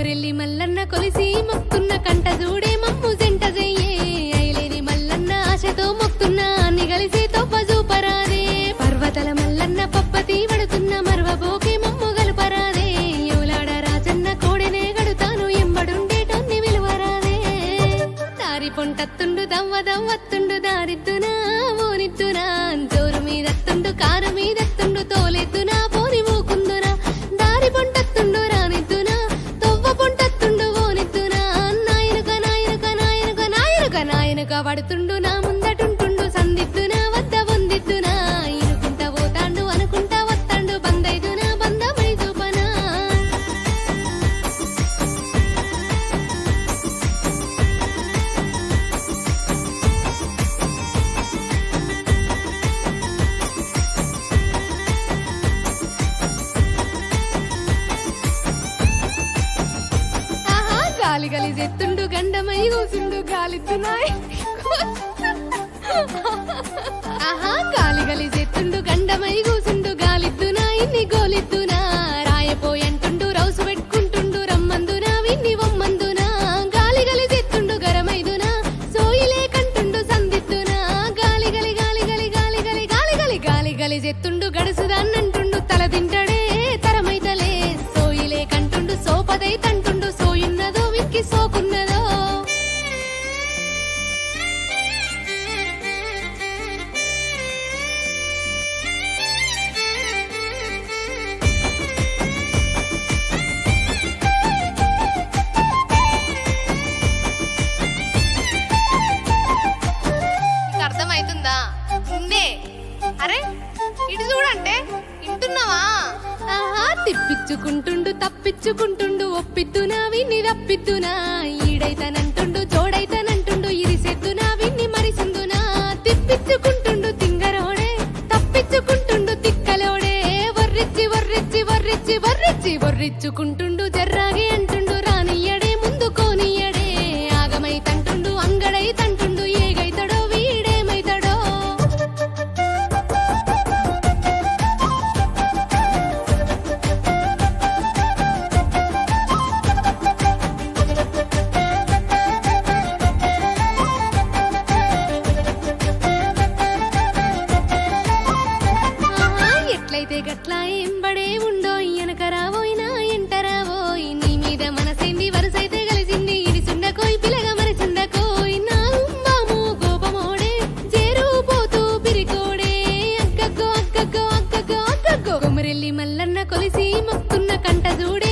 కొమరెల్లి మల్లన్న కొలిసి మొక్కున్న కంట చూడే మమ్ము జంట జయ్యే. ఐలేని మల్లన్న ఆశతో మొక్కున్న అన్ని కలిసి తొప్ప చూపరాదే పర్వతల మల్లన్న పప్పతి పడుతున్న మర్వబోకే మమ్ము గలుపరాదే. ఎవలాడ రాజన్న కోడెనే గడుతాను ఎంబడుండేటోన్ని విలువరాదే. దారి పొంటత్తుండు దవ్వ దవ్వత్తుండు దారిద్దునా ఓనిద్దునా పడుతుండు నా ముందటుంటుండు సందిద్దునా వద్ద వందిద్దునా ఇనుకుంటా పోతాండు అనుకుంటా వత్తాండు బందైదునా బంధమై చూపనా ఆహా గాలి గలి చెత్తుండు గండమై కూసుండు గాలిత్తున్నాయి. ఆహా గాలి గలి చెత్తుండు గండమై కూసుండు గాలిత్తునా ఇన్ని గోలిత్తునా. రాయపోయంటుండు రౌసు పెట్టుకుంటుండు రమ్మందునా విన్ని వమ్మందునా. గాలి గలి చెత్తుండు గరమైదునా. సోయిలే కంటుండు సందిత్తునా. గాలి గలి గాలి గలి గాలి గలి గాలి గలి గాలి గలి చెత్తుండు గడుసుదాన్నంటుండు తల తింటడే తరమైతలే. సోయిలే కంటుండు సోపదై తంటుండు సోయున్నదో విక్కి సోకున్నదో. తిప్పించుకుంటుండు తప్పించుకుంటుండు ఒప్పిద్దునా విని రప్పిద్దునా? ఈడైతనంటుండు జోడైతనంటుండు ఇరిసెద్దునా విన్ని మరిసిందునా? తిప్పించుకుంటుండు తింగరోడే తప్పించుకుంటుండు తిక్కలోడే. వర్రిచ్చి వర్రిచ్చి వర్రిచ్చి వర్రిచ్చి వర్రిచ్చుకుంటుండు జర్రాగి అంటుండు రానియ్యడే ముందు కోనియడే మల్లన్న కొలిసి మొక్కున్న కంట చూడే